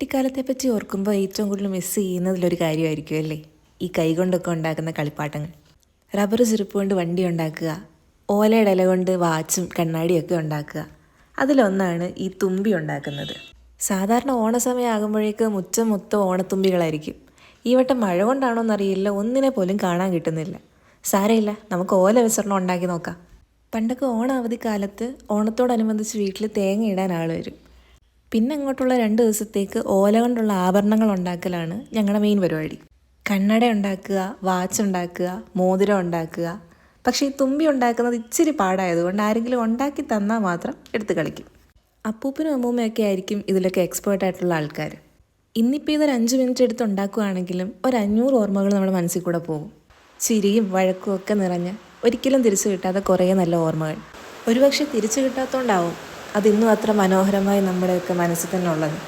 കുട്ടിക്കാലത്തെ പറ്റി ഓർക്കുമ്പോൾ ഏറ്റവും കൂടുതൽ മിസ് ചെയ്യുന്നതിലൊരു കാര്യമായിരിക്കും അല്ലേ? ഈ കൈകൊണ്ടൊക്കെ ഉണ്ടാക്കുന്ന കളിപ്പാട്ടങ്ങൾ. റബ്ബർ ചെരുപ്പ് കൊണ്ട് വണ്ടി ഉണ്ടാക്കുക ഓലയുടെ ഇല കൊണ്ട് വാച്ചും കണ്ണാടിയൊക്കെ ഉണ്ടാക്കുക. അതിലൊന്നാണ് ഈ തുമ്പി ഉണ്ടാക്കുന്നത്. സാധാരണ ഓണസമയമാകുമ്പോഴേക്ക് മുറ്റം മൊത്തം ഓണത്തുമ്പികളായിരിക്കും. ഈ വട്ടം മഴ കൊണ്ടാണോ എന്നറിയില്ല ഒന്നിനെ പോലും കാണാൻ കിട്ടുന്നില്ല. സാരമില്ല നമുക്ക് ഓല വിസരണം ഉണ്ടാക്കി നോക്കാം. പണ്ടൊക്കെ ഓണ അവധിക്കാലത്ത് ഓണത്തോടനുബന്ധിച്ച് വീട്ടിൽ തേങ്ങ ഇടാൻ ആൾ വരും. പിന്നെ അങ്ങോട്ടുള്ള രണ്ട് ദിവസത്തേക്ക് ഓല കൊണ്ടുള്ള ആഭരണങ്ങൾ ഉണ്ടാക്കലാണ് ഞങ്ങളുടെ മെയിൻ പരിപാടി. കണ്ണട ഉണ്ടാക്കുക വാച്ച് ഉണ്ടാക്കുക മോതിരം ഉണ്ടാക്കുക. പക്ഷേ ഈ തുമ്പി ഉണ്ടാക്കുന്നത് ഇച്ചിരി പാടായതുകൊണ്ട് ആരെങ്കിലും ഉണ്ടാക്കി തന്നാൽ മാത്രം എടുത്ത് കളിക്കും. അപ്പൂപ്പനും അമ്മൂമ്മയൊക്കെ ആയിരിക്കും ഇതിലൊക്കെ എക്സ്പേർട്ട് ആയിട്ടുള്ള ആൾക്കാർ ഇന്നിപ്പോൾ ഇതൊരു അഞ്ച് മിനിറ്റ് എടുത്ത് ഉണ്ടാക്കുകയാണെങ്കിലും ഒരു അഞ്ഞൂറ് ഓർമ്മകൾ നമ്മുടെ മനസ്സിൽ കൂടെ പോകും. ചിരിയും വഴക്കും ഒക്കെ നിറഞ്ഞ് ഒരിക്കലും തിരിച്ചു കിട്ടാത്ത കുറേ നല്ല ഓർമ്മകൾ. ഒരുപക്ഷെ തിരിച്ചു കിട്ടാത്തതുകൊണ്ടാവും അതിന്നും അത്ര മനോഹരമായി നമ്മുടെയൊക്കെ മനസ്സിൽ തന്നെ ഉള്ളത്